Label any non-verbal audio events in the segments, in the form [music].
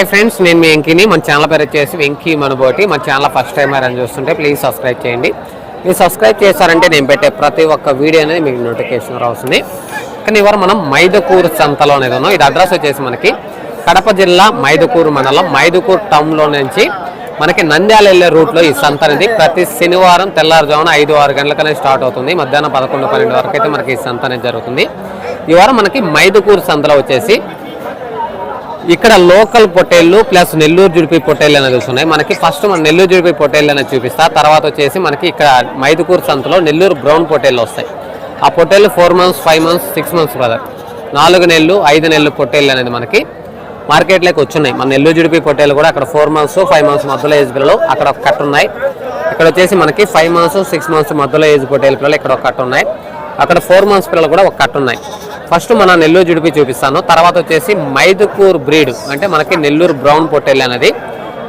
Hi friends నేను మీ వెంకీని. మన channel పేరు వచ్చేసి వెంకీ మనబోటి. మన ఛానల్ ఫస్ట్ టైం అని చూస్తుంటే ప్లీజ్ సబ్స్క్రైబ్ చేయండి. మీరు సబ్స్క్రైబ్ చేశారంటే నేను పెట్టే ప్రతి ఒక్క వీడియో అనేది మీకు నోటిఫికేషన్ రావుతుంది కానీ ఇవాళ మనం మైదుకూరు సంతలో అనేది ఉన్నాం. ఇది అడ్రస్ వచ్చేసి మనకి కడప జిల్లా మైదుకూరు మండలం. మైదుకూరు టౌన్లో నుంచి మనకి నంద్యాల వెళ్ళే రూట్లో ఈ సంత అనేది ప్రతి శనివారం తెల్లారుజామున ఐదు ఆరు గంటలకనే స్టార్ట్ అవుతుంది. మధ్యాహ్నం పదకొండు పన్నెండు వరకు అయితే మనకి ఈ సంత అనేది జరుగుతుంది. ఈ వారం మనకి మైదుకూరు సంతలో వచ్చేసి ఇక్కడ లోకల్ పొట్టేళ్ళు ప్లస్ నెల్లూరు జుడిపి పొట్టేళ్ళు అనేది వస్తున్నాయి. మనకి ఫస్ట్ మన నెల్లూరు జుడిపి పొట్టేళ్ళు అనేది చూపిస్తా. తర్వాత వచ్చేసి మనకి ఇక్కడ మైదుకూరు సంతలో నెల్లూరు బ్రౌన్ పొట్టేళ్ళు వస్తాయి. ఆ పొట్టేళ్ళు four months five months six months brother. నాలుగు నెలలు ఐదు నెలలు పొట్టేళ్ళు అనేది మనకి మార్కెట్లోకి వచ్చున్నాయి. మన నెల్లూరు జుడిపి పొట్టేళ్ళు కూడా అక్కడ ఫోర్ మంత్స్ ఫైవ్ మంత్స్ మధ్యలో ఏజ్ పిల్లలు అక్కడ ఒక కట్ట ఉన్నాయి. ఇక్కడ వచ్చేసి మనకి ఫైవ్ మంత్స్ సిక్స్ మంత్స్ మధ్యలో ఏజ్ పొట్టేళ్ళ పిల్లలు ఇక్కడ ఒక కట్ట ఉన్నాయి. అక్కడ ఫోర్ మంత్స్ పిల్లలు కూడా ఒక కట్ట ఉన్నాయి. ఫస్ట్ మన నెల్లూరు జుడిపి చూపిస్తాను. తర్వాత వచ్చేసి మైదుకూర్ బ్రీడ్ అంటే మనకి నెల్లూరు బ్రౌన్ పొట్టేళ్ళు అనేది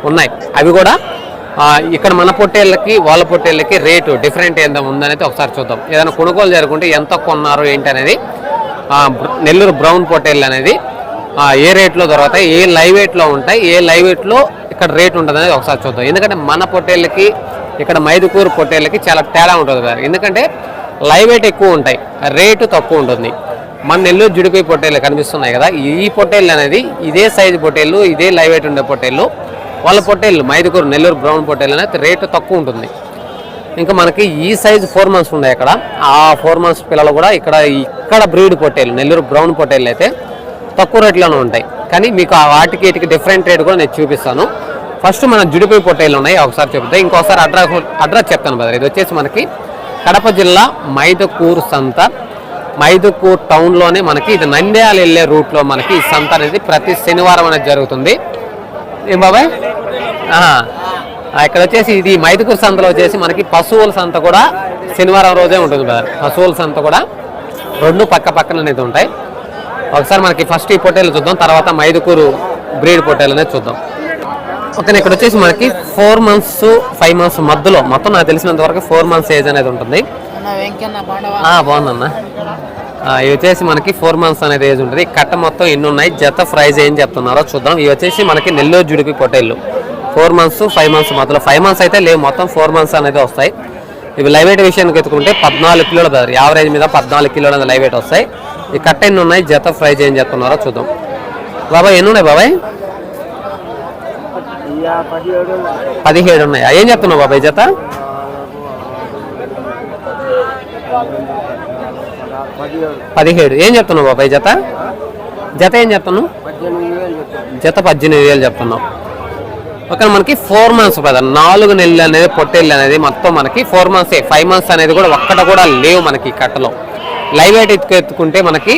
ఉన్నాయి. అవి కూడా ఇక్కడ మన పొట్టేళ్ళకి వాళ్ళ పొట్టేళ్ళకి రేటు డిఫరెంట్ ఏందో ఉందనేది ఒకసారి చూద్దాం. ఏదైనా కొనుగోలు జరుగుంటే ఎంత కొన్నారు ఏంటి అనేది నెల్లూరు బ్రౌన్ పొట్టేళ్ళు అనేది ఏ రేట్లో దొరుకుతాయి ఏ లైవ్ వెయిట్లో ఉంటాయి ఏ లైవ్ వెయిట్లో ఇక్కడ రేట్ ఉంటుంది అనేది ఒకసారి చూద్దాం. ఎందుకంటే మన పొట్టేళ్ళకి ఇక్కడ మైదుకూరు పొట్టేళ్ళకి చాలా తేడా ఉంటుంది కదా. ఎందుకంటే లైవ్ వెయిట్ ఎక్కువ ఉంటాయి. రేటు తక్కువ ఉంటుంది. మన నెల్లూరు జుడిపోయి పొట్టేళ్ళు కనిపిస్తున్నాయి కదా ఈ పొట్టేళ్ళు అనేది ఇదే సైజు పొట్టేళ్ళు ఇదే లైవ్ వెయిట్ ఉండే పొట్టేళ్ళు వాళ్ళ పొట్టేళ్ళు మైదుకూరు నెల్లూరు బ్రౌన్ పొట్టేళ్ళు అనేది రేటు తక్కువ ఉంటుంది. ఇంకా మనకి ఈ సైజు ఫోర్ మంత్స్ ఉన్నాయి అక్కడ. ఆ ఫోర్ మంత్స్ పిల్లలు కూడా ఇక్కడ ఇక్కడ బ్రీడ్ పొట్టేలు నెల్లూరు బ్రౌన్ పొట్టేళ్ళు అయితే తక్కువ రేట్లోనే ఉంటాయి. కానీ మీకు ఆ వాటికి వీటికి డిఫరెంట్ రేట్ కూడా నేను చూపిస్తాను. ఫస్ట్ మన జుడిపోయి పొట్టేళ్ళు ఉన్నాయి ఒకసారి చెప్తే ఇంకోసారి అడ్రస్ అడ్రస్ చెప్తాను బ్రదర్ ఇది వచ్చేసి మనకి కడప జిల్లా మైదకూరు సంత. మైదుకూర్ టౌన్లోనే మనకి ఇది నంద్యాల వెళ్ళే రూట్లో మనకి ఈ సంత అనేది ప్రతి శనివారం అనేది జరుగుతుంది. ఏం బాబాయ్? ఇక్కడ వచ్చేసి ఇది మైదుకూరు సంతలో వచ్చేసి మనకి పశువుల సంత కూడా శనివారం రోజే ఉంటుంది బ్రదర్. పశువుల సంత కూడా రెండు పక్క పక్కన అనేది ఉంటాయి. ఒకసారి మనకి ఫస్ట్ ఈ పొట్టేలు చూద్దాం తర్వాత మైదుకూరు బ్రీడ్ పొట్టేలు అనేది చూద్దాం. ఓకే ఇక్కడ వచ్చేసి మనకి ఫోర్ మంత్స్ ఫైవ్ మంత్స్ మధ్యలో మొత్తం నాకు తెలిసినంత వరకు ఫోర్ మంత్స్ ఏజ్ అనేది ఉంటుంది. బాగుందన్న. ఇవి వచ్చేసి మనకి ఫోర్ మంత్స్ అనేది ఏజ్ ఉంటుంది. కట్ట మొత్తం ఎన్ని ఉన్నాయి? జత ప్రైజ్ ఏం చెప్తున్నారో చూద్దాం. ఇవి వచ్చేసి మనకి నెల్లూరు జుడిపి పొట్టేళ్ళు ఫోర్ మంత్స్ ఫైవ్ మంత్స్ మధ్యలో. ఫైవ్ మంత్స్ అయితే లేవు మొత్తం ఫోర్ మంత్స్ అనేది వస్తాయి. ఇవి లైవ్ వెయిట్ విషయానికి ఎత్తుకుంటే పద్నాలుగు కిలోల బ్రదర్ యావరేజ్ మీద పద్నాలుగు కిలోల అనేది లైవ్ వెయిట్ వస్తాయి. ఈ కట్ట ఎన్ని ఉన్నాయి? జత ప్రైజ్ ఏం చెప్తున్నారో చూద్దాం. బాబాయ్ ఎన్ని ఉన్నాయి బాబాయ్? పదిహేడు ఉన్నాయా? ఏం చెప్తున్నావు బాబాయ్ జత? పదిహేడు. ఏం చెప్తున్నావు బాబాయ్ జత? జత ఏం చెప్తున్నావు? జత పద్దెనిమిది వేలు చెప్తున్నావు. ఓకే మనకి ఫోర్ మంత్స్ బ్రదర్ నాలుగు నెలలు అనేది పొట్టేళ్ళు అనేది మొత్తం మనకి ఫోర్ మంత్స్ ఫైవ్ మంత్స్ అనేది కూడా ఒక్కట కూడా లేవు మనకి కట్టలో. లైవ్ ఎయిట్ ఎత్తుకు ఎత్తుకుంటే మనకి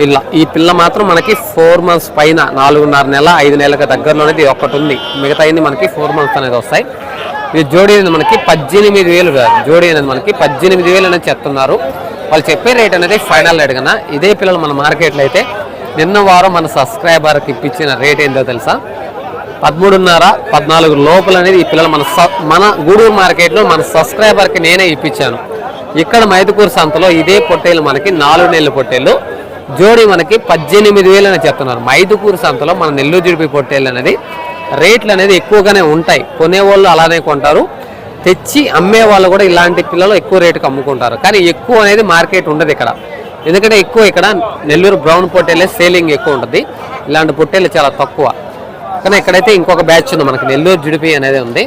పిల్ల ఈ పిల్ల మాత్రం మనకి ఫోర్ మంత్స్ పైన నాలుగున్నర నెల ఐదు నెలలకు దగ్గరలో ఇది ఒక్కటి ఉంది. మిగతా మనకి ఫోర్ మంత్స్ అనేది వస్తాయి. ఇది జోడీ అనేది మనకి పద్దెనిమిది వేలు కాదు. జోడీ అనేది మనకి పద్దెనిమిది వేలు అనేది చెప్తున్నారు. వాళ్ళు చెప్పే రేట్ అనేది ఫైనల్ రేట్ కన్నా ఇదే పిల్లలు మన మార్కెట్లో అయితే నిన్న వారం మన సబ్స్క్రైబర్కి ఇప్పించిన రేట్ ఏంటో తెలుసా? పదమూడున్నర పద్నాలుగు లోపల అనేది ఈ పిల్లలు మన మన గూడూరు మార్కెట్లో మన సబ్స్క్రైబర్కి నేనే ఇప్పించాను. ఇక్కడ మైదుకూరు సంతలో ఇదే పొట్టేలు మనకి నాలుగు నెలల పొట్టేళ్ళు జోడి మనకి పద్దెనిమిది వేలు అని చెప్తున్నారు. మైదుకూరు సంతలో మన నెల్లూరు జుడిపి పొట్టేళ్ళు అనేది రేట్లు అనేది ఎక్కువగానే ఉంటాయి. కొనేవాళ్ళు అలానే కొంటారు. తెచ్చి అమ్మే వాళ్ళు కూడా ఇలాంటి పిల్లలు ఎక్కువ రేటుకి అమ్ముకుంటారు. కానీ ఎక్కువ అనేది మార్కెట్ ఉండదు ఇక్కడ. ఎందుకంటే ఎక్కువ ఇక్కడ నెల్లూరు బ్రౌన్ పొట్టేలే సేలింగ్ ఎక్కువ ఉంటుంది. ఇలాంటి పొట్టేలు చాలా తక్కువ. కానీ ఇక్కడైతే ఇంకొక బ్యాచ్ ఉంది మనకి నెల్లూరు జుడిపి అనేది ఉంది.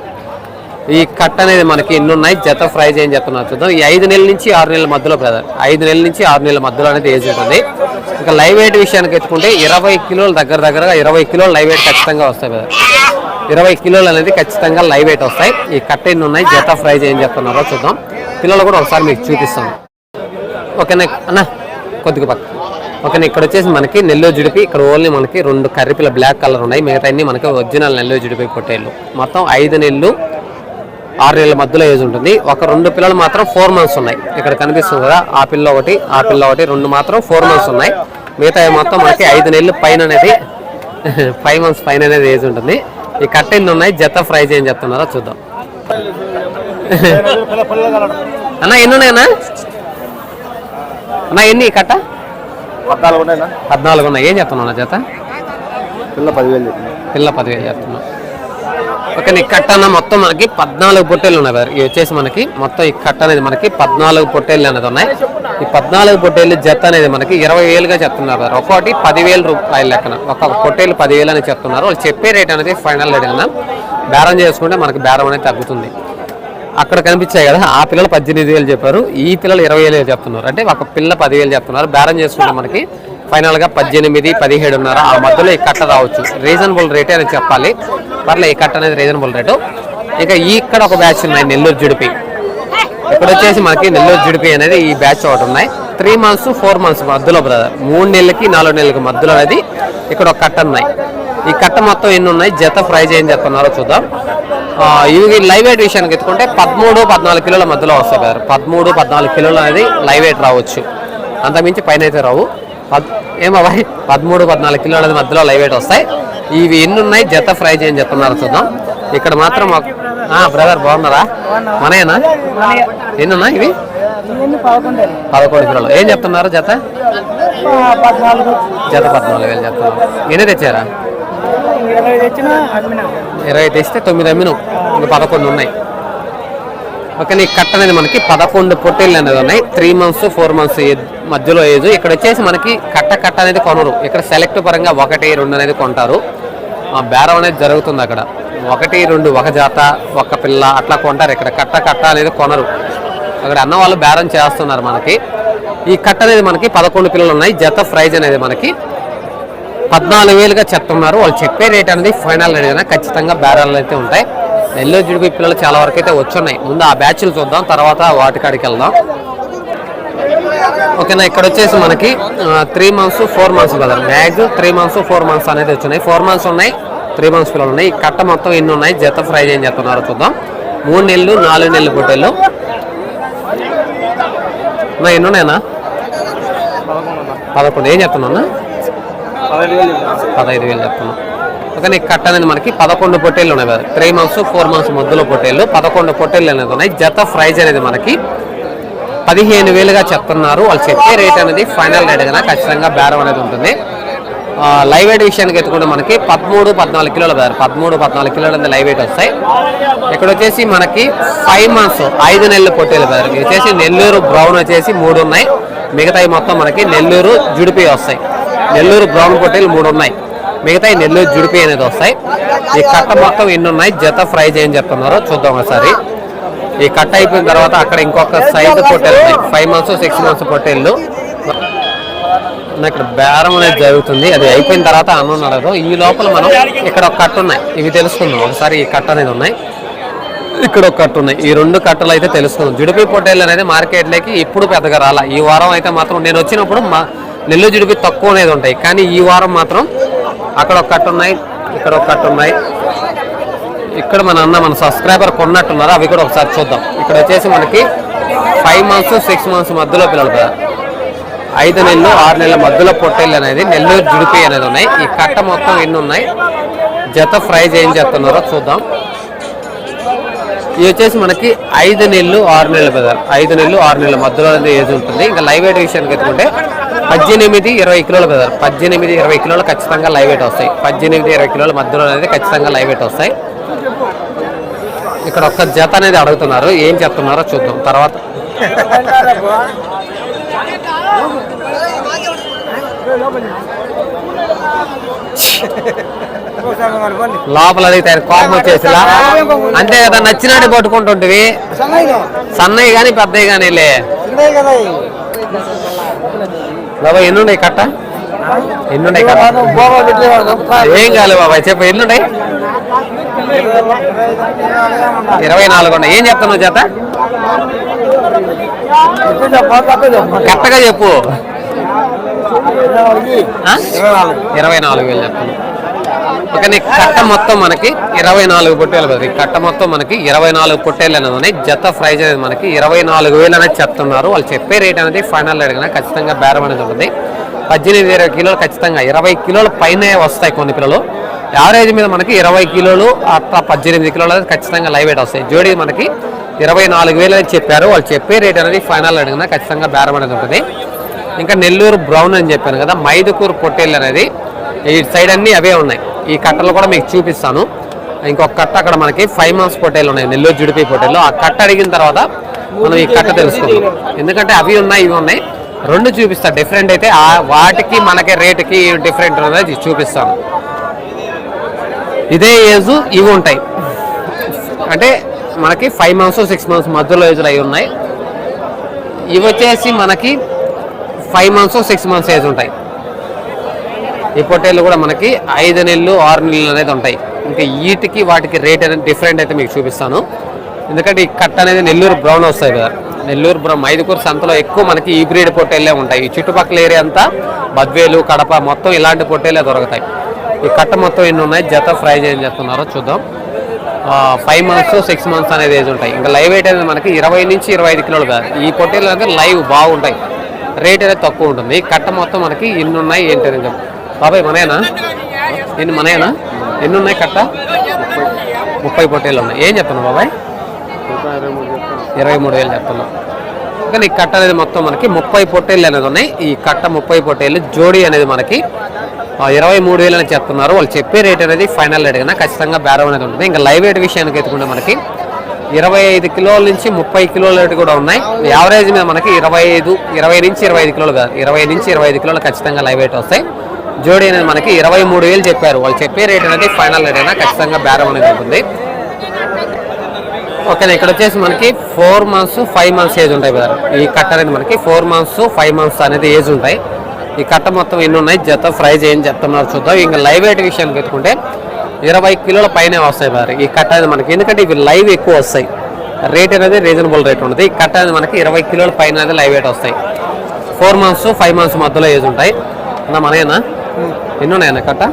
ఈ కట్ అనేది మనకి ఎన్ని ఉన్నాయి? జత ప్రైజ్ ఏం చెప్తున్నారు చూద్దాం. ఈ ఐదు నెలల నుంచి ఆరు నెలల మధ్యలో బ్రదర్. ఐదు నెలల నుంచి ఆరు నెలల మధ్యలో అనేది ఏజ్ ఉంటుంది. ఇంకా లైవ్ వెయిట్ విషయానికి ఎత్తుకుంటే ఇరవై కిలోలు దగ్గర దగ్గరగా ఇరవై కిలోలు లైవ్ వెయిట్ ఖచ్చితంగా వస్తాయి బ్రదర్. ఇరవై కిలోలు అనేది ఖచ్చితంగా లైవ్ వెయిట్ వస్తాయి. ఈ కట్ ఎన్ని ఉన్నాయి? జత ప్రైజ్ ఏం చెప్తున్నారో చూద్దాం. పిల్లలు కూడా ఒకసారి మీకు చూపిస్తాను. ఓకేనా? అన్న కొద్దిగా పక్క. ఓకేనా? ఇక్కడ వచ్చేసి మనకి నెల్లూరు జుడిపి ఇక్కడ ఓన్లీ మనకి రెండు కర్రిపిల్ల బ్లాక్ కలర్ ఉన్నాయి. మిగతా అన్ని మనకి ఒరిజినల్ నెల్లూరు జుడిపి పొట్టేళ్ళు. మొత్తం ఐదు నెలలు ఆరు నెలల మధ్యలో ఏజ్ ఉంటుంది. ఒక రెండు పిల్లలు మాత్రం ఫోర్ మంత్స్ ఉన్నాయి. ఇక్కడ కనిపిస్తుంది కదా ఆ పిల్ల ఒకటి ఆ పిల్ల ఒకటి రెండు మాత్రం ఫోర్ మంత్స్ ఉన్నాయి. మిగతా మొత్తం మనకి ఐదు నెలలు పైన అనేది [laughs] ఫైవ్ మంత్స్ పైన అనేది ఏజ్ ఉంటుంది. ఈ కట్ట ఎన్ని ఉన్నాయి? జత ప్రైజ్ ఏం చెప్తున్నారో చూద్దాం. [laughs] అన్న ఎన్ని ఉన్నాయన్నా అన్న? ఎన్ని కట్ట? పద్నాలుగు ఉన్నాయినా పద్నాలుగు ఉన్నాయి. ఏం చెప్తున్నావు అన్న జత? పిల్ల పదివేలు పిల్ల పదివేలు చెప్తున్నాం ఓకే ఈ కట్ట అన్న మొత్తం మనకి పద్నాలుగు పొట్టేళ్ళు ఉన్నాయి ఇవి వచ్చేసి మనకి మొత్తం ఈ కట్ట అనేది మనకి పద్నాలుగు పొట్టేళ్ళు అనేది ఉన్నాయి. ఈ పద్నాలుగు పొట్టేళ్ళు జత అనేది మనకి ఇరవై వేలుగా చెప్తున్నారు ఒకటి పదివేల రూపాయల లెక్కన. ఒక్కొక్క పొట్టేళ్ళు పదివేలు అని చెప్తున్నారు. వాళ్ళు చెప్పే రేట్ అనేది ఫైనల్ రేట్ కన్నా బేరం చేసుకుంటే మనకి బేరం అనేది తగ్గుతుంది. అక్కడ కనిపించాయి కదా ఆ పిల్లలు పద్దెనిమిది వేలు చెప్పారు. ఈ పిల్లలు ఇరవై వేలు చెప్తున్నారు. అంటే ఒక పిల్ల పదివేలు చెప్తున్నారు. బేరం చేసుకుంటే మనకి ఫైనల్గా పద్దెనిమిది పదిహేడున్నర ఆ మధ్యలో ఈ కట్ట రావచ్చు. రీజనబుల్ రేటే అని చెప్పాలి. పర్లే ఈ కట్ట అనేది రీజనబుల్ రేటు. ఇక ఇక్కడ ఒక బ్యాచ్ ఉన్నాయి నెల్లూరు జుడిపి. ఇక్కడ వచ్చేసి మనకి నెల్లూరు జుడిపి అనేది ఈ బ్యాచ్ ఒకటి ఉన్నాయి. త్రీ మంత్స్ ఫోర్ మంత్స్ మధ్యలో బ్రదర్ మూడు నెలలకి నాలుగు నెలలకి మధ్యలో అనేది ఇక్కడ ఒక కట్ట ఉన్నాయి. ఈ కట్ట మొత్తం ఎన్ని ఉన్నాయి? జత ప్రైజ్ ఏం చెప్తున్నారో చూద్దాం. ఇవి లైవ్ వెయిట్ విషయానికి ఎత్తుకుంటే పదమూడు పద్నాలుగు కిలోల మధ్యలో వస్తాయి బ్రదర్ పదమూడు పద్నాలుగు కిలోలు అనేది లైవ్ వెయిట్ రావచ్చు. అంతకుమించి పైన అయితే రావు. పద్ ఏమో బాయ్ పదమూడు పద్నాలుగు కిలోల మధ్యలో లైవ్ వెయిట్ వస్తాయి. ఇవి ఎన్ని ఉన్నాయి జత ప్రైజ్ ఏం చెప్తున్నారో చూద్దాం. ఇక్కడ మాత్రం బ్రదర్ బాగున్నారా? మనయేనా? ఎన్ని ఉన్నాయి ఇవి? పదకొండే కిలోలు. ఏం చెప్తున్నారు జత? జత పద్నాలుగు వేలు చెప్తున్నారు. ఎన్ని తెచ్చారా? ఇరవై తెస్తే తొమ్మిది అమ్మిను. ఇంకా పదకొండు ఉన్నాయి. ఓకే నీ కట్ట అనేది మనకి పదకొండు పొట్టేళ్ళు అనేది ఉన్నాయి. త్రీ మంత్స్ ఫోర్ మంత్స్ మధ్యలో ఏజ్ ఇక్కడ వచ్చేసి మనకి కట్ట కట్ట అనేది కొనరు. ఇక్కడ సెలెక్ట్ పరంగా ఒకటి రెండు అనేది కొంటారు. ఆ బేరం అనేది జరుగుతుంది అక్కడ. ఒకటి రెండు ఒక జాత ఒక పిల్ల అట్లా కొంటారు. ఇక్కడ కట్ట కట్ట అనేది కొనరు. అక్కడ అన్న వాళ్ళు బేరం చేస్తున్నారు మనకి. ఈ కట్ట అనేది మనకి పదకొండు పిల్లలు ఉన్నాయి. జత ప్రైజ్ అనేది మనకి పద్నాలుగు వేలుగా చెప్తున్నారు. వాళ్ళు చెప్పే రేట్ అనేది ఫైనల్ రేట్ అయినా ఖచ్చితంగా బేరాలు అయితే ఉంటాయి. ఎల్లో జిడిపి పిల్లలు చాలా వరకు అయితే వచ్చున్నాయి ముందు ఆ బ్యాచ్లు చూద్దాం తర్వాత వాటి కాడికి వెళ్దాం. ఓకేనా ఇక్కడ వచ్చేసి మనకి త్రీ మంత్స్ ఫోర్ మంత్స్ కదా max three months four months అనేది వచ్చినాయి. ఫోర్ మంత్స్ ఉన్నాయి త్రీ మంత్స్ పిల్లలు ఉన్నాయి. కట్ట మొత్తం ఎన్ని ఉన్నాయి? జత ఫ్రై ఏం చెప్తున్నారో చూద్దాం. మూడు నెలలు నాలుగు నెలలు పొట్టేళ్ళు. ఎన్ని ఉన్నాయన్నా? పదకొండు ఏం చెప్తున్నా పదహైదు వేలు చెప్తున్నాం ఓకే కట్ కట్ట అనేది మనకి పదకొండు పొట్టేళ్ళు ఉన్నాయి కదా. త్రీ మంత్స్ ఫోర్ మంత్స్ మధ్యలో పొట్టేళ్ళు. పదకొండు పొట్టేళ్ళు అనేది ఉన్నాయి. జత ప్రైజ్ అనేది మనకి పదిహేను వేలుగా చెప్తున్నారు. వాళ్ళు చెప్పే రేట్ అనేది ఫైనల్ రేట్ కదా ఖచ్చితంగా బేరం అనేది ఉంటుంది. లైవ్ వెయిట్ విషయానికి ఎత్తుకుంటే మనకి పదమూడు పద్నాలుగు కిలోలు బేరం. పదమూడు పద్నాలుగు కిలోలు అనేది లైవ్ వెయిట్ వస్తాయి. ఇక్కడ వచ్చేసి మనకి ఫైవ్ మంత్స్ ఐదు నెలలు పొట్టేలు బేరం. ఇవి వచ్చేసి నెల్లూరు బ్రౌన్ వచ్చేసి మూడు ఉన్నాయి. మిగతాయి మొత్తం మనకి నెల్లూరు జుడిపి వస్తాయి. నెల్లూరు బ్రౌన్ పొట్టేలు మూడు ఉన్నాయి. మిగతాయి నెల్లూరు జుడిపి అనేది వస్తాయి. ఈ కట్ట మొత్తం ఎన్ని ఉన్నాయి? జత ఫ్రై చేయని చెప్తున్నారు చూద్దాం ఒకసారి. ఈ కట్ అయిపోయిన తర్వాత అక్కడ ఇంకొక సైజ్ పొట్టేలు ఫైవ్ మంత్స్ సిక్స్ మంత్స్ పొట్టేళ్ళు. ఇక్కడ బేరం అనేది జరుగుతుంది. అది అయిపోయిన తర్వాత అన్నారు ఈ లోపల మనం ఇక్కడ ఒక కట్ట ఉన్నాయి. ఇవి తెలుసుకుందాం. ఒకసారి ఈ కట్ట అనేది ఉన్నాయి. ఇక్కడ ఒక కట్ట ఉన్నాయి. ఈ రెండు కట్టలు అయితే తెలుసుకుందాం. జుడిపి పొట్టేళ్ళు అనేది మార్కెట్లోకి ఇప్పుడు పెద్దగా రాలా. ఈ వారం అయితే మాత్రం నేను వచ్చినప్పుడు మా నెల్లు జుడిపి తక్కువ అనేది ఉంటాయి. కానీ ఈ వారం మాత్రం అక్కడ ఒక కట్ట ఉన్నాయి ఇక్కడ ఒక కట్ట ఉన్నాయి. ఇక్కడ మన అన్న మన సబ్స్క్రైబర్ కొన్నట్టున్నారు? అవి కూడా ఒకసారి చూద్దాం. ఇక్కడ వచ్చేసి మనకి ఫైవ్ మంత్స్ సిక్స్ మంత్స్ మధ్యలో పిల్లలు కదా. ఐదు నెలలు ఆరు నెలల మధ్యలో పొట్టేళ్ళు అనేది నెల్లూరు జుడిపి అనేది ఉన్నాయి. ఈ కట్ట మొత్తం ఎన్ని ఉన్నాయి? జత ప్రైజ్ ఏం చెప్తున్నారో చూద్దాం. ఇది వచ్చేసి మనకి ఐదు నెలలు ఆరు నెలల పిల్లలు ఐదు నెలలు ఆరు నెలల మధ్యలో అనేది ఏజ్ ఉంటుంది. ఇంకా లైవ్ వెయిట్ విషయానికి ఎత్తుకుంటే పద్దెనిమిది ఇరవై కిలోలు బెదర్ పద్దెనిమిది ఇరవై కిలోలు ఖచ్చితంగా లైవ్ వెయిట్ వస్తాయి. పద్దెనిమిది ఇరవై కిలోల మధ్యలో అనేది ఖచ్చితంగా లైవ్ వెయిట్ వస్తాయి. ఇక్కడ ఒక్క జత అనేది అడుగుతున్నారు. ఏం చెప్తున్నారో చూద్దాం. తర్వాత లోపల అడిగితే కోపం వచ్చేసిలా? అంతే కదా నచ్చినట్టు కొట్టుకుంటుంటివి. సన్నయ్య కానీ పెద్దవి కానీ లే బాబా ఎన్నున్నాయి కట్ట? ఎన్నున్నాయి కట్ట? ఏం కాదు బాబాయ్ చెప్పు ఎన్నున్నాయి? ఇరవై నాలుగు ఉన్నాయి. ఏం చెప్తున్నావు చేత కరెక్ట్గా చెప్పు. ఇరవై నాలుగు వేలు చెప్తాను ఓకే కట్ట మొత్తం మనకి ఇరవై నాలుగు పొట్టేలు కదా కట్ట మొత్తం మనకి ఇరవై నాలుగు పొట్టేలు అనేది ఉన్నాయి. జత ప్రైజ్ అనేది మనకి ఇరవై నాలుగు వేలు అనేది చెప్తున్నారు. వాళ్ళు చెప్పే రేట్ అనేది ఫైనల్ అడిగిన ఖచ్చితంగా బేరం అనేది ఉంటుంది. పద్దెనిమిది ఇరవై కిలోలు ఖచ్చితంగా ఇరవై కిలోల పైనే వస్తాయి కొన్ని పిల్లలు. యావరేజ్ మీద మనకి ఇరవై కిలోలు అట్లా పద్దెనిమిది కిలోలు అనేది ఖచ్చితంగా లైవ్ వెయిట్ వస్తాయి. జోడీ మనకి ఇరవై నాలుగు వేలు అని చెప్పారు. వాళ్ళు చెప్పే రేట్ అనేది ఫైనల్ అడిగినా ఖచ్చితంగా బేరం అనేది ఉంటుంది. ఇంకా నెల్లూరు బ్రౌన్ అని చెప్పాను కదా మైదుకూరు పొట్టేళ్ళు అనేది ఈ సైడ్ అన్ని అవే ఉన్నాయి. ఈ కట్టలు కూడా మీకు చూపిస్తాను. ఇంకొక కట్ట అక్కడ మనకి ఫైవ్ మంత్స్ పొట్టేలు ఉన్నాయి. నెల్లూరు జుడిపి పొట్టేలు ఆ కట్ట అడిగిన తర్వాత మనం ఈ కట్ట తెలుసుకుందాం. ఎందుకంటే అవి ఉన్నాయి ఇవి ఉన్నాయి. రెండు చూపిస్తా. డిఫరెంట్ అయితే ఆ వాటికి మనకి రేటుకి డిఫరెంట్ అనేది చూపిస్తాను. ఇదే ఏజ్ ఇవి ఉంటాయి. అంటే మనకి ఫైవ్ మంత్స్ సిక్స్ మంత్స్ మధ్యలో ఏజ్లు అవి ఉన్నాయి. ఇవి వచ్చేసి మనకి five months six months age ఉంటాయి. ఈ పొట్టేళ్ళు కూడా మనకి ఐదు నెలలు ఆరు నెలలు అనేది ఉంటాయి. ఇంకా వీటికి వాటికి రేట్ అనేది డిఫరెంట్ అయితే మీకు చూపిస్తాను. ఎందుకంటే ఈ కట్ట అనేది నెల్లూరు బ్రౌన్ వస్తాయి కదా. నెల్లూరు బ్రౌన్ ఐదుగురు సంతలో ఎక్కువ మనకి ఈ బ్రీడ్ పొట్టేళ్ళే ఉంటాయి. ఈ చుట్టుపక్కల ఏరియా అంతా బద్వేలు కడప మొత్తం ఇలాంటి పొట్టేళ్ళే దొరుకుతాయి. ఈ కట్ట మొత్తం ఎన్ని ఉన్నాయి? జత ఫ్రై చేయని చేస్తున్నారో చూద్దాం. ఫైవ్ మంత్స్ సిక్స్ మంత్స్ అనేది ఏజ్ ఉంటాయి. ఇంకా లైవ్ వెయిట్ అనేది మనకి ఇరవై నుంచి ఇరవై ఐదు కిలోలు కాదు. ఈ పొట్టేళ్ళు అనేది లైవ్ బాగుంటాయి. రేట్ అనేది తక్కువ ఉంటుంది. ఈ కట్ట మొత్తం మనకి ఎన్ని ఉన్నాయి ఏంటి బాబాయ్ మనయేనా? ఎన్ని మనయేనా? ఎన్ని ఉన్నాయి కట్ట? ముప్పై పొట్టేలు ఉన్నాయి. ఏం చెప్తున్నావు బాబాయ్? ఇరవై మూడు వేలు చెప్తున్నావు కానీ ఈ కట్ట అనేది మొత్తం మనకి ముప్పై పొట్టేళ్ళు అనేది ఉన్నాయి. ఈ కట్ట ముప్పై పొట్టేళ్ళు జోడీ అనేది మనకి ఇరవై మూడు వేలు అని చెప్తున్నారు వాళ్ళు చెప్పే రేట్ అనేది ఫైనల్ రేట్ కన్నా ఖచ్చితంగా బేరం అనేది ఉంటుంది. ఇంకా లైవ్ రేట్ విషయానికి ఎత్తుకుంటే మనకి ఇరవై ఐదు కిలోల నుంచి ముప్పై కిలోల రేటు కూడా ఉన్నాయి. యావరేజ్ మీద మనకి ఇరవై ఐదు ఇరవై నుంచి ఇరవై ఐదు కిలోలు కాదు. ఇరవై నుంచి ఇరవై ఐదు కిలోలు ఖచ్చితంగా లైవ్ రేట్ వస్తాయి. జోడీ అనేది మనకి ఇరవై మూడు వేలు చెప్పారు. వాళ్ళు చెప్పే రేట్ అనేది ఫైనల్ రేట్ అయినా ఖచ్చితంగా బేరం అనేది ఉంటుంది. ఓకే ఇక్కడ వచ్చేసి మనకి four months five months age ఉంటాయి బ్రదర్ ఈ కట్ట అనేది మనకి ఫోర్ మంత్స్ ఫైవ్ మంత్స్ అనేది ఏజ్ ఉంటాయి. ఈ కట్ట మొత్తం ఎన్ని ఉన్నాయి? జత ఫ్రై ఏం చెప్తున్నారు చూద్దాం. ఇంకా లైవ్ వెయిట్ విషయానికి ఎత్తుకుంటే ఇరవై కిలోల పైనే వస్తాయి బ్రదర్ ఈ కట్ట అనేది మనకి ఎందుకంటే ఇవి లైవ్ ఎక్కువ వస్తాయి. రేట్ అనేది రీజనబుల్ రేట్ ఉంటుంది. ఈ కట్ట అనేది మనకి ఇరవై కిలోల పైన అనేది లైవ్ వెయిట్ వస్తాయి. ఫోర్ మంత్స్ ఫైవ్ మంత్స్ మధ్యలో ఏజ్ ఉంటాయి. అన్న మనయేనా? ఎన్ని ఉన్నాయన్న కట్ట?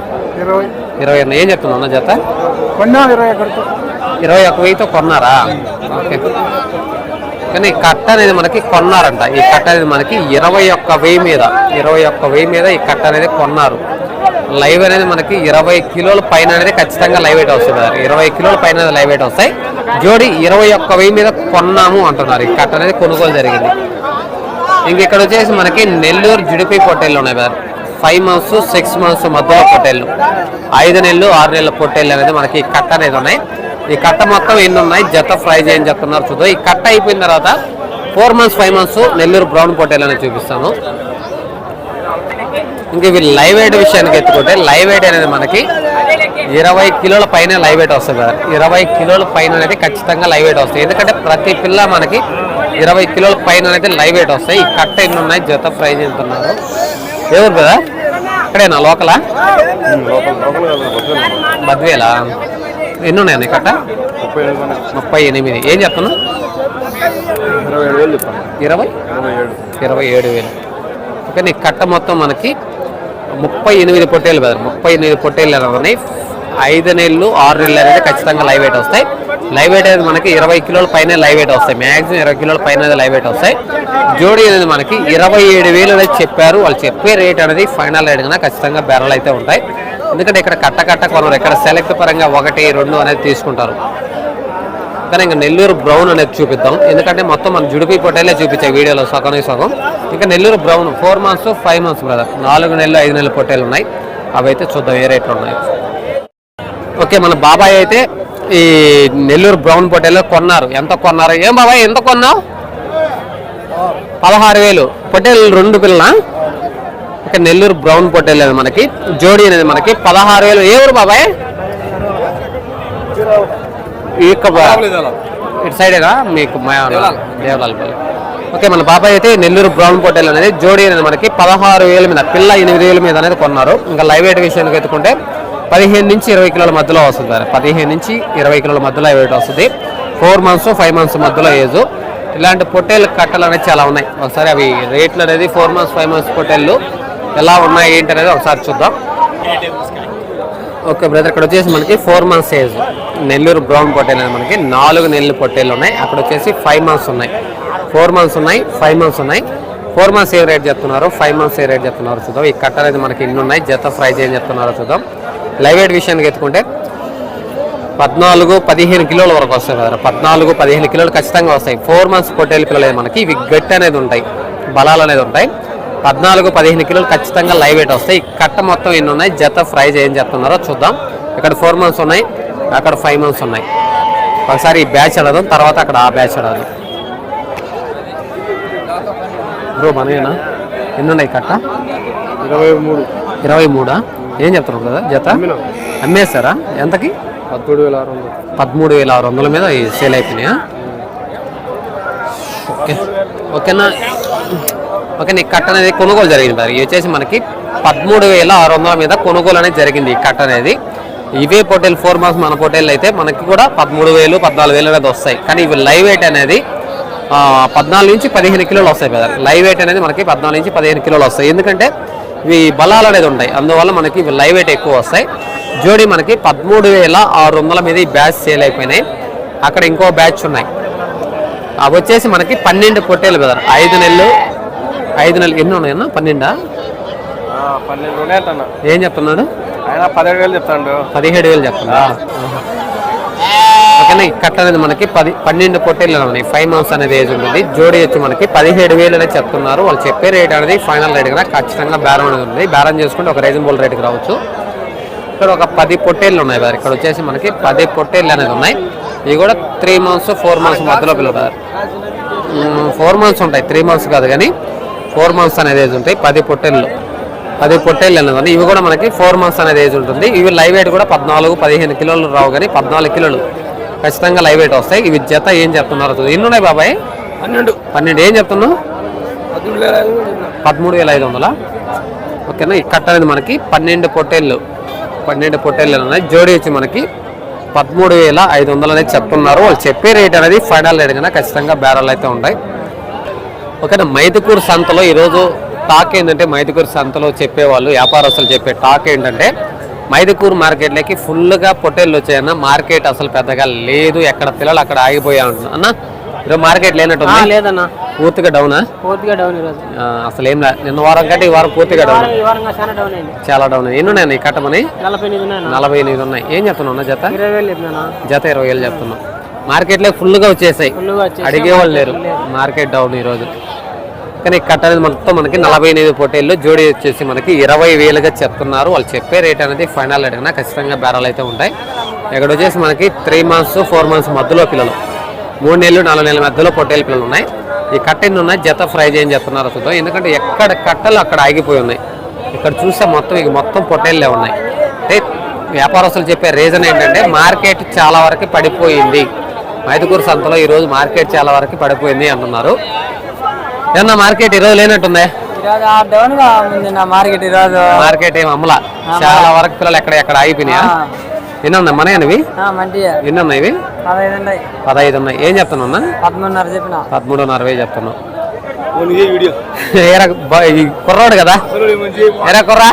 ఇరవై. ఇరవై అన్న. ఏం చెప్తున్నా అన్న జత? కొన్నా ఇరవై ఒకటితో. ఇరవై ఒక్క వెయ్యితో కొన్నారా? ఓకే. కానీ ఈ కట్ట అనేది మనకి కొన్నారంట. ఈ కట్ట అనేది మనకి ఇరవై ఒక్క వెయ్యి మీద ఇరవై ఒక్క వెయ్యి మీద ఈ కట్ట అనేది కొన్నారు. లైవ్ అనేది మనకి ఇరవై కిలోల పైన అనేది ఖచ్చితంగా లైవ్ వెయిట్ వస్తుంది ఇరవై కిలోల పైన లైవ్ వెయిట్ వస్తాయి. జోడి ఇరవై ఒక్క వెయ్యి మీద కొన్నాము అంటున్నారు. ఈ కట్ట అనేది కొనుగోలు జరిగింది. ఇంక ఇక్కడ వచ్చేసి మనకి నెల్లూరు జుడిపి పొట్టేళ్ళు ఉన్నాయి కదా ఫైవ్ మంత్స్ సిక్స్ మంత్స్ మధ్యలో పొట్టేళ్ళు ఐదు నెలలు ఆరు నెలల పొట్టేళ్ళు అనేది మనకి కట్ట అనేది ఉన్నాయి. ఈ కట్ట మొత్తం ఎన్ని ఉన్నాయి? జత ఫ్రై చేయని చెప్తున్నారు చూద్దాం. ఈ కట్ట అయిపోయిన తర్వాత four months five months Nellore brown పొట్టేళ్ళు అనేది చూపిస్తాను. ఇంక ఇవి లైవ్ వెయిట్ విషయానికి ఎత్తుకుంటే లైవ్ వెయిట్ అనేది మనకి ఇరవై కిలోల పైన లైవ్ వెయిట్ వస్తుంది కదా. ఇరవై కిలోల పైన అనేది ఖచ్చితంగా లైవ్ వెయిట్ వస్తుంది. ఎందుకంటే ప్రతి పిల్ల మనకి ఇరవై కిలోల పైన అనేది లైవ్ వెయిట్ వస్తాయి ఈ కట్ట ఎన్ని ఉన్నాయి? జత ఫ్రై చేస్తున్నారు ఎవరు కదా? ఇక్కడేనా? లోకలా? బద్వేలా. ఎన్ని ఉన్నాయండి కట్ట? ముప్పై ఎనిమిది. ఏం చెప్తున్నా ఇరవై ఇరవై? ఏడు. వేలు. ఓకే నీ కట్ట మొత్తం మనకి ముప్పై ఎనిమిది పొట్టేలు కదా. ముప్పై ఎనిమిది పొట్టేలు అనేవి ఐదు నెలలు ఆరు నెలలు అనేది ఖచ్చితంగా లైవ్ వెయిట్ వస్తాయి. లైవ్ వెయిట్ అనేది మనకి ఇరవై కిలోల పైన లైవ్ వెయిట్ వస్తాయి. మ్యాక్సిమం ఇరవై కిలోల పైన లైవ్ వెయిట్ వస్తాయి. జోడీ అనేది మనకి ఇరవై ఏడు వేలు అనేది చెప్పారు. వాళ్ళు చెప్పే రేట్ అనేది ఫైనల్ రేట్ కన్నా ఖచ్చితంగా బెరలు అయితే ఉంటాయి. ఎందుకంటే ఇక్కడ కట్ట కట్ట కొనరు. ఇక్కడ సెలెక్ట్ పరంగా ఒకటి రెండు అనేది తీసుకుంటారు. కానీ ఇంకా నెల్లూరు బ్రౌన్ అనేది చూపిద్దాం. ఎందుకంటే మొత్తం మనం జుడిపి పొట్టేలే చూపించాయి వీడియోలో సగం సగం. ఇంకా Nellore brown four months five months brother నాలుగు నెలలు ఐదు నెలల పొట్టేలు ఉన్నాయి. అవి అయితే చూద్దాం ఏ రేట్లు ఉన్నాయి. ఓకే మన బాబాయ్ అయితే ఈ నెల్లూరు బ్రౌన్ పొట్టేలో కొన్నారు. ఎంత కొన్నారు? ఏం బాబాయ్ ఎంత కొన్నావు? పదహారు వేలు. పొట్టేలు రెండు పిల్లల? ఓకే నెల్లూరు బ్రౌన్ పొట్టేలు అనేది మనకి. జోడీ అనేది మనకి. పదహారు వేలు. ఏ ఊరు బాబాయ్? ఈ యొక్క బా- ఇటు సైడేనా మీకు దేవలాల్పల్లి ఓకే మన బాబాయ్ అయితే నెల్లూరు బ్రౌన్ పొట్టేల్ అనేది జోడీ అనేది మనకి పదహారు వేల మీద పిల్ల ఎనిమిది వేల మీద అనేది కొన్నారు. ఇంకా లైవ్ వెయిట్ విషయానికి ఎత్తుకుంటే పదిహేను నుంచి ఇరవై కిలోల మధ్యలో వస్తుంది సార్. పదిహేను నుంచి ఇరవై కిలోల మధ్యలో లైవ్ వెయిట్ వస్తుంది? ఫోర్ మంత్స్ ఫైవ్ మంత్స్ మధ్యలో ఏజ్ ఇలాంటి పొట్టేలు కట్టలు అనేది చాలా ఉన్నాయి. ఒకసారి అవి రేట్లు అనేది ఫోర్ మంత్స్ ఫైవ్ మంత్స్ పొట్టేళ్ళు ఎలా ఉన్నాయి ఏంటి అనేది ఒకసారి చూద్దాం. ఓకే బ్రదర్ ఇక్కడ వచ్చేసి మనకి four months age Nellore brown పొట్టేలు అనేది మనకి నాలుగు నెలలు పొట్టేలు ఉన్నాయి. అక్కడ వచ్చేసి ఫైవ్ మంత్స్ ఉన్నాయి. ఫోర్ మంత్స్ ఉన్నాయి ఫైవ్ మంత్స్ ఉన్నాయి. ఫోర్ మంత్స్ ఏ రేట్ చెప్తున్నారు? ఫైవ్ మంత్స్ ఏ రేట్ చెప్తున్నారు? చూద్దాం. ఈ కట్ట అనేది మనకి ఇన్ని ఉన్నాయి? జత ఫ్రై చేయని చెప్తున్నారు చూద్దాం. లైవ్ వెయిట్ విషయానికి ఎత్తుకుంటే పద్నాలుగు పదిహేను కిలోల వరకు వస్తాయి కదా పద్నాలుగు పదిహేను కిలోలు ఖచ్చితంగా వస్తాయి. ఫోర్ మంత్స్ పొట్టేలు పిల్లలు మనకి. ఇవి గట్టి అనేది ఉంటాయి. బలాలు అనేది ఉంటాయి. పద్నాలుగు పదిహేను కిలోలు ఖచ్చితంగా లైవ్ వెయిట్ వస్తాయి కట్ట మొత్తం ఎన్ని ఉన్నాయి? జత ప్రైజ్ ఏం చెప్తున్నారో చూద్దాం. ఇక్కడ ఫోర్ మంత్స్ ఉన్నాయి. అక్కడ ఫైవ్ మంత్స్ ఉన్నాయి. ఒకసారి ఈ బ్యాచ్ అడదాం. తర్వాత అక్కడ ఆ బ్యాచ్ అడదాం. బ్రో మనయేనా ఎన్ని ఉన్నాయి కట్ట? ఇరవై మూడు. ఇరవై మూడా? ఏం చెప్తున్నావు కదా జత? అమ్మేస్తారా? ఎంతకి? పదమూడు వేల ఆరు వందలు. పదమూడు వేల ఆరు వందల మీద ఈ సేల్ అయిపోయినాయా? ఓకే. ఓకేనా? ఓకే నీ కట్ట అనేది కొనుగోలు జరిగింది మరి వచ్చేసి మనకి పదమూడు వేల ఆరు వందల మీద కొనుగోలు అనేది జరిగింది ఈ కట్ట అనేది. ఇవే పొటేల్ ఫోర్ మంత్స్ మన పొటేల్ అయితే మనకి కూడా పదమూడు వేలు పద్నాలుగు వేలు అనేది వస్తాయి. కానీ ఇవి లైవ్ వెయిట్ అనేది పద్నాలుగు నుంచి పదిహేను కిలోలు వస్తాయి కదా లైవ్ వెయిట్ అనేది మనకి పద్నాలుగు నుంచి పదిహేను కిలోలు వస్తాయి. ఎందుకంటే ఇవి బలాలు అనేది ఉంటాయి. అందువల్ల మనకి ఇవి లైవ్ వెయిట్ ఎక్కువ వస్తాయి. జోడీ మనకి పదమూడు వేల ఆరు వందల మీద ఈ బ్యాచ్ సేల్ అయిపోయినాయి. అక్కడ ఇంకో బ్యాచ్ ఉన్నాయి. అవి వచ్చేసి మనకి పన్నెండు పొట్టేలు కదా. ఐదు నెలలు ఐదు నెలలు ఎన్ని ఉన్నాయన్నా పన్నెండా? పన్నెండు ఏం చెప్తున్నాడు? పదిహేడు వేలు చెప్తాడు. పదిహేడు వేలు చెప్తున్నా ఓకేనా? ఈ కట్ట అనేది మనకి పది పన్నెండు పొట్టేళ్ళు ఉన్నాయి. ఫైవ్ మంత్స్ అనేది ఏజ్ ఉంటుంది. జోడీ వచ్చి మనకి పదిహేడు వేలు అనేది చెప్తున్నారు. వాళ్ళు చెప్పే రేట్ అనేది ఫైనల్ రేట్ కదా. ఖచ్చితంగా బేరం అనేది ఉంది. బేరం చేసుకుంటే ఒక రీజనబుల్ రేట్కి రావచ్చు. ఇక్కడ ఒక పది పొట్టేళ్ళు ఉన్నాయి బార్ ఇక్కడ వచ్చేసి మనకి పది పొట్టేళ్ళు అనేది ఉన్నాయి. ఇవి కూడా త్రీ మంత్స్ ఫోర్ మంత్స్ మధ్యలో పిల్లలు ఫోర్ మంత్స్ ఉంటాయి. త్రీ మంత్స్ కాదు కానీ ఫోర్ మంత్స్ అనేది ఏజ్ ఉంటాయి. పది పొట్టేళ్ళు పది పొట్టేళ్ళు అనేది ఉన్నాయి. ఇవి కూడా మనకి ఫోర్ మంత్స్ అనేది ఏజ్ ఉంటుంది. ఇవి లైవ్ వెయిట్ కూడా పద్నాలుగు పదిహేను కిలోలు రావు కానీ పద్నాలుగు కిలోలు. ఖచ్చితంగా లైవ్ వెయిట్ వస్తాయి. ఇవి జత ఏం చెప్తున్నారు. ఎన్ని ఉన్నాయి బాబాయ్? పన్నెండు. పన్నెండు. ఏం చెప్తున్నావు? పదమూడు వేల ఐదు వందలు పదమూడు వేల ఐదు వందల? ఓకేనా? ఈ కట్ట అనేది మనకి పన్నెండు పొట్టేళ్ళు. పన్నెండు పొట్టేళ్ళు ఉన్నాయి. జోడీ వచ్చి మనకి పదమూడు వేల ఐదు వందలు అనేది చెప్తున్నారు. వాళ్ళు చెప్పే రేట్ అనేది ఫైనల్ రేట్ కన్నా ఖచ్చితంగా బేరాలు అయితే ఉంటాయి. ఓకేనా? మైదుకూరు సంతలో ఈరోజు టాక్ ఏంటంటే మైదుకూరు సంతలో చెప్పేవాళ్ళు వ్యాపారస్తులు చెప్పే టాక్ ఏంటంటే మైదుకూరు మార్కెట్లోకి ఫుల్గా పొట్టేళ్ళు వచ్చాయన్న. మార్కెట్ అసలు పెద్దగా లేదు. ఎక్కడ పిల్లలు అక్కడ ఆగిపోయా ఉంటున్నా. అన్న ఈరోజు మార్కెట్ లేనట్టు లేదన్నా. పూర్తిగా డౌనా? పూర్తిగా డౌన్ ఈరోజు. అసలు ఏం నిన్న వారం కంటే ఈ వారం పూర్తిగా డౌన్. చాలా డౌన్ ఎన్ని ఉన్నాయి ఈ కట్టమని నలభై ఎనిమిది ఉన్నాయి. ఏం చెప్తున్నావు జత? జత ఇరవై వేలు చెప్తున్నావు. మార్కెట్లో ఫుల్గా వచ్చేసాయి. అడిగేవాళ్ళు లేరు. మార్కెట్ డౌన్ ఈరోజు. కానీ కట్ట అనేది మొత్తం మనకి నలభై ఎనిమిది పోటీల్లో జోడీ వచ్చేసి మనకి ఇరవై వేలుగా చెప్తున్నారు. వాళ్ళు చెప్పే రేట్ అనేది ఫైనల్ రేట్ అయినా ఖచ్చితంగా బేరాలు అయితే ఉంటాయి. ఇక్కడ వచ్చేసి మనకి త్రీ మంత్స్ ఫోర్ మంత్స్ మధ్యలో పిల్లలు మూడు నెలలు నాలుగు నెలల మధ్యలో పొట్టేలు పిల్లలు ఉన్నాయి. ఈ కట్ట ఎన్ని ఉన్నాయి జత ఫ్రై చేయని చెప్తున్నారు చూద్దాం. ఎందుకంటే ఎక్కడ కట్టలు అక్కడ ఆగిపోయి ఉన్నాయి. ఇక్కడ చూస్తే మొత్తం ఇక మొత్తం పొట్టేళ్ళే ఉన్నాయి. అంటే వ్యాపారస్తులు చెప్పే రీజన్ ఏంటంటే మార్కెట్ చాలా వరకు పడిపోయింది. మైదుకూరు సంతలో ఈరోజు మార్కెట్ చాలా వరకు పడిపోయింది అంటున్నారు. ఏమన్నా మార్కెట్ ఈరోజు లేనట్టుందే? ఈరోజు ఆ డౌన్గా ఉంది నా మార్కెట్ ఈరోజు. మార్కెట్ ఏం అమ్మలా? చాలా వరకు పిల్లలు ఎక్కడ ఎక్కడ ఆగిపోయినాయా? ఎన్ని ఉన్నాయి మన మంచి ఎన్ని ఉన్నాయి ఇవి? పదహైదు ఉన్నాయి. ఏం చెప్తున్నా పదమూడున్నర చెప్పిన. పదమూడున్నర చెప్తున్నావు. కుర్రోడు కదా? ఏరా కుర్రా?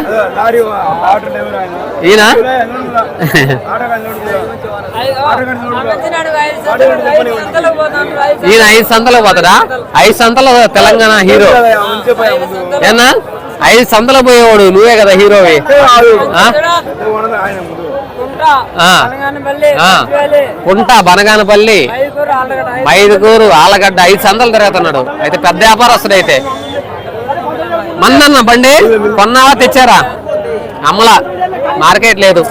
ఈయన? ఈయన ఐదు సంతలకు పోతాడా? ఐదు సంతలు తెలంగాణ హీరో. ఏనా? ఐదు సంతలు పోయేవాడు నువ్వే కదా హీరోవి. కుంట బనగానపల్లి మైదుకూరు ఆలగడ్డ ఐదు సంతలు తిరుగుతున్నాడు. అయితే పెద్ద వ్యాపారస్తుడు అయితే. మందన్న బండి కొన్నావా తెచ్చారా? అమ్మలా మార్కెట్ లేదు.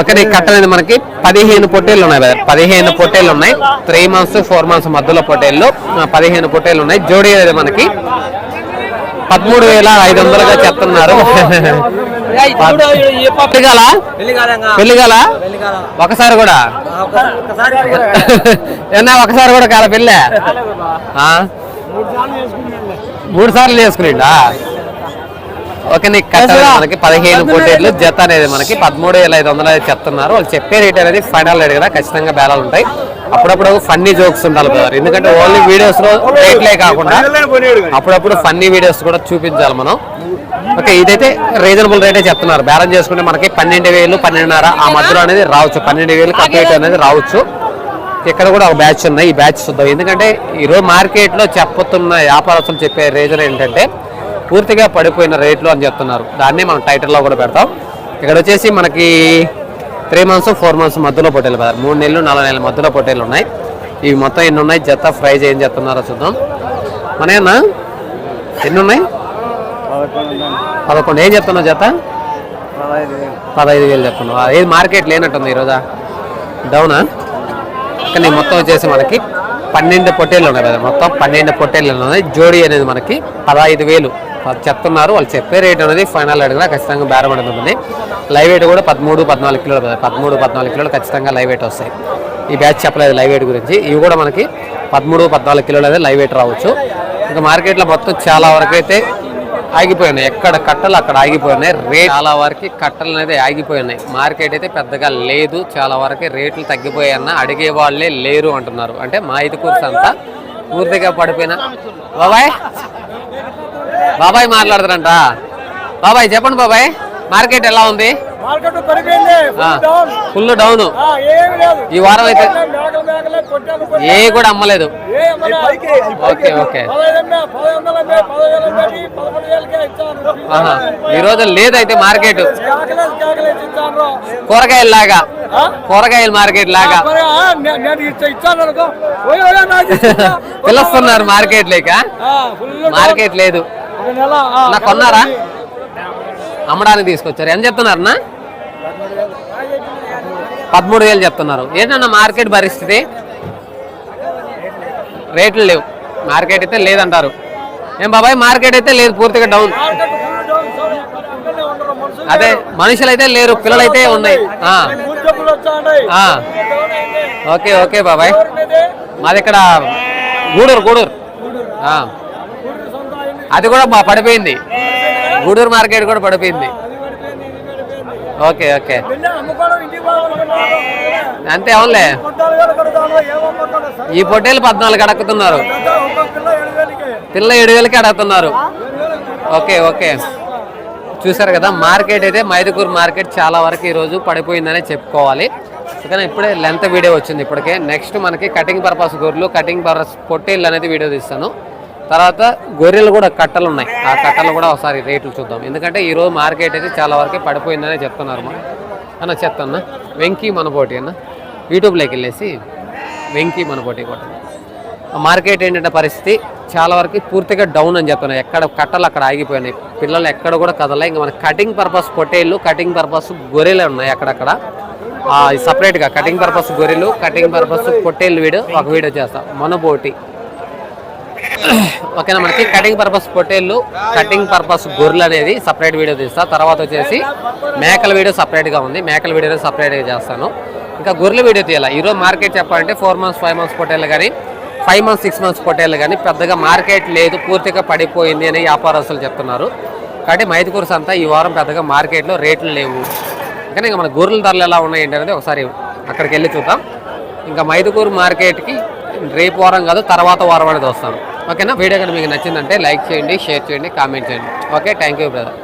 ఒకటి కట్ట అనేది మనకి. పదిహేను పొట్టేళ్ళు ఉన్నాయి. పదిహేను పొట్టేళ్ళు ఉన్నాయి. త్రీ మంత్స్ ఫోర్ మంత్స్ మధ్యలో పొట్టేళ్ళు. పదిహేను పొట్టేళ్ళు ఉన్నాయి. జోడీ అనేది మనకి పదమూడు వేల ఐదు వందలుగా చెప్తున్నారు. పెళ్ళిగాల? ఒకసారి కూడా. ఏనా ఒకసారి కూడా కాల పెళ్ళే? ఆ? మూడు సార్లు చేసుకునిండా? ఓకే నీకు కట్ట అనేది మనకి పదిహేను కోటేళ్ళు జత అనేది మనకి పదమూడు వేల ఐదు వందలు అయితే చెప్తున్నారు. వాళ్ళు చెప్పే రేట్ అనేది ఫైనల్ రేట్ కదా ఖచ్చితంగా బేరాలు ఉంటాయి. అప్పుడప్పుడు ఫన్నీ జోక్స్ ఉండాలి కదా ఎందుకంటే ఓన్లీ వీడియోస్లో రేట్లే కాకుండా అప్పుడప్పుడు ఫన్నీ వీడియోస్ కూడా చూపించాలి మనం. ఓకే ఇదైతే రీజనబుల్ రేటే చెప్తున్నారు. బేరం చేసుకుంటే మనకి పన్నెండు వేలు పన్నెండున్నర ఆ మధ్యలో అనేది రావచ్చు. పన్నెండు వేలు కంప్లీట్ అనేది రావచ్చు. ఇక్కడ కూడా ఒక బ్యాచ్ ఉన్నాయి. ఈ బ్యాచ్ చూద్దాం. ఎందుకంటే ఈరోజు మార్కెట్లో చెప్పుతున్న వ్యాపారస్తులు చెప్పే రీజన్ ఏంటంటే పూర్తిగా పడిపోయిన రేట్లు అని చెప్తున్నారు. దాన్ని మనం టైటిల్లో కూడా పెడతాం. ఇక్కడ వచ్చేసి మనకి త్రీ మంత్స్ ఫోర్ మంత్స్ మధ్యలో పొట్టేలు పెడతారు. మూడు నెలలు నాలుగు నెలల మధ్యలో పొట్టేలు ఉన్నాయి. ఇవి మొత్తం ఎన్ని ఉన్నాయి? జత ప్రైజ్ ఏం చెప్తున్నారో చూద్దాం. మన ఎన్ని ఉన్నాయి? పదకొండు. ఏం చెప్తున్నావు జత? పదహైదు వేలు చెప్తున్నావు. ఏది మార్కెట్ లేనట్టుంది ఈరోజా? డౌనా? కానీ మొత్తం వచ్చేసి మనకి పన్నెండు పొట్టేళ్ళు ఉన్నాయి కదా మొత్తం పన్నెండు పొట్టేళ్ళు ఉన్నాయి. జోడీ అనేది మనకి పదహైదు వేలు. చెప్తున్నారు వాళ్ళు చెప్పే రేట్ అనేది ఫైనల్ అడిగినా ఖచ్చితంగా బేరబడి ఉంటుంది. లైవ్ వెయిట్ కూడా పదమూడు పద్నాలుగు కిలోలు కదా? పదమూడు పద్నాలుగు కిలోలు ఖచ్చితంగా లైవ్ వెయిట్ వస్తాయి. ఈ బ్యాచ్ చెప్పలేదు లైవ్ వెయిట్ గురించి. ఇవి కూడా మనకి పదమూడు పద్నాలుగు కిలోలు అనేది లైవ్ వెయిట్ రావచ్చు. ఇంకా మార్కెట్లో మొత్తం చాలా వరకు అయితే ఆగిపోయినాయి. ఎక్కడ కట్టలు అక్కడ ఆగిపోయినాయి. రేట్ చాలా వరకు కట్టలు అనేది ఆగిపోయినాయి. మార్కెట్ అయితే పెద్దగా లేదు. చాలా వరకు రేట్లు తగ్గిపోయాయన్న అడిగే వాళ్ళే లేరు అంటున్నారు. అంటే మా ఇది కూర్చు అంతా పూర్తిగా పడిపోయిన. బాబాయ్! బాబాయ్ మాట్లాడతారంట. బాబాయ్ చెప్పండి బాబాయ్. మార్కెట్ ఎలా ఉంది? ఫుల్ డౌన్ ఏమి లేదు. ఈ వారం అయితే ఏ కూడా అమ్మలేదు? Okay okay. ఈ రోజు లేదైతే మార్కెట్. కూరగాయల లాగా కూరగాయల మార్కెట్ లాగా? [laughs] పిలుస్తున్నారు మార్కెట్ లేక. ఆ, ఫుల్ మార్కెట్ లేదు. కొన్నారా? అమ్మడానికి తీసుకొచ్చారు. ఎంత చెప్తున్నారు అన్న? పదమూడు వేలు చెప్తున్నారు. ఏంటన్నా మార్కెట్ పరిస్థితి? రేట్లు లేవు. మార్కెట్ అయితే లేదంటారు. ఏం బాబాయ్ మార్కెట్ అయితే లేదు పూర్తిగా డౌన్. అదే మనుషులు అయితే లేరు పిల్లలు అయితే ఉన్నాయి. ఆ, ఆ. ఓకే ఓకే బాబాయ్. మాది ఇక్కడ గూడూరు గూడూరు. అది కూడా మా పడిపోయింది. గూడూరు మార్కెట్ కూడా పడిపోయింది. Okay okay. అంతే అవునులే. ఈ పొట్టేలు పద్నాలుగు అడుగుతున్నారు. పిల్ల ఏడు వేలకి. పిల్ల ఏడు వేలకి అడుగుతున్నారు. Okay okay. చూసారు కదా మార్కెట్ అయితే మైదుకూరు మార్కెట్ చాలా వరకు ఈరోజు పడిపోయిందనే చెప్పుకోవాలి. కానీ ఇప్పుడే లెంత్ వీడియో వచ్చింది ఇప్పటికే. నెక్స్ట్ మనకి కటింగ్ పర్పస్ గొర్రెలు కటింగ్ పర్పస్ పొట్టేళ్ళు అనేది వీడియో తీస్తాను. తర్వాత గొర్రెలు కూడా కట్టలు ఉన్నాయి ఆ కట్టలు కూడా ఒకసారి రేట్లు చూద్దాం. ఎందుకంటే ఈరోజు మార్కెట్ అయితే చాలా వరకు పడిపోయిందనే చెప్తున్నారు మా అన్న చెప్తాన్న వెంకీ మనపోటి అన్న. యూట్యూబ్లోకి వెళ్ళేసి వెంకీ మనపోటి కొట్టండి. మార్కెట్ ఏంటంటే పరిస్థితి చాలా వరకు పూర్తిగా డౌన్ అని చెప్తున్నాయి ఎక్కడ కట్టలు అక్కడ ఆగిపోయినాయి. పిల్లలు ఎక్కడ కూడా కదలే ఇంకా మన కటింగ్ పర్పస్ పొట్టేళ్ళు కటింగ్ పర్పస్ గొర్రెలు ఉన్నాయి అక్కడక్కడ. సపరేట్గా కటింగ్ పర్పస్ గొర్రెలు కటింగ్ పర్పస్ పొట్టేళ్ళు వీడియో ఒక వీడియో చేస్తాం. మనబోటి. ఓకేనా మనకి కటింగ్ పర్పస్ పొట్టేళ్ళు కటింగ్ పర్పస్ గొర్రెలు అనేది సపరేట్ వీడియో తీస్తా. తర్వాత వచ్చేసి మేకల వీడియో సపరేట్గా ఉంది. మేకల వీడియో సపరేట్గా చేస్తాను. ఇంకా గొర్రెల వీడియో తీయాలి? ఈరోజు మార్కెట్ చెప్పాలంటే ఫోర్ మంత్స్ ఫైవ్ మంత్స్ పొట్టేళ్ళు కానీ ఫైవ్ మంత్స్ సిక్స్ మంత్స్ పొట్టేళ్ళు కానీ పెద్దగా మార్కెట్ లేదు పూర్తిగా పడిపోయింది అని వ్యాపారస్తులు చెప్తున్నారు. కాబట్టి మైదుకూరు సంతా ఈ వారం పెద్దగా మార్కెట్లో రేట్లు లేవు. కానీ ఇంకా మన గొర్రెల ధరలు ఎలా ఉన్నాయి అనేది ఒకసారి అక్కడికి వెళ్ళి చూద్దాం. ఇంకా మైదుకూరు మార్కెట్కి రేపు వారం కాదు తర్వాత వారం అనేది వస్తాను. ఓకేనా? వీడియో కనుక మీకు నచ్చిందంటే లైక్ చేయండి షేర్ చేయండి కామెంట్ చేయండి. Okay thank you brother.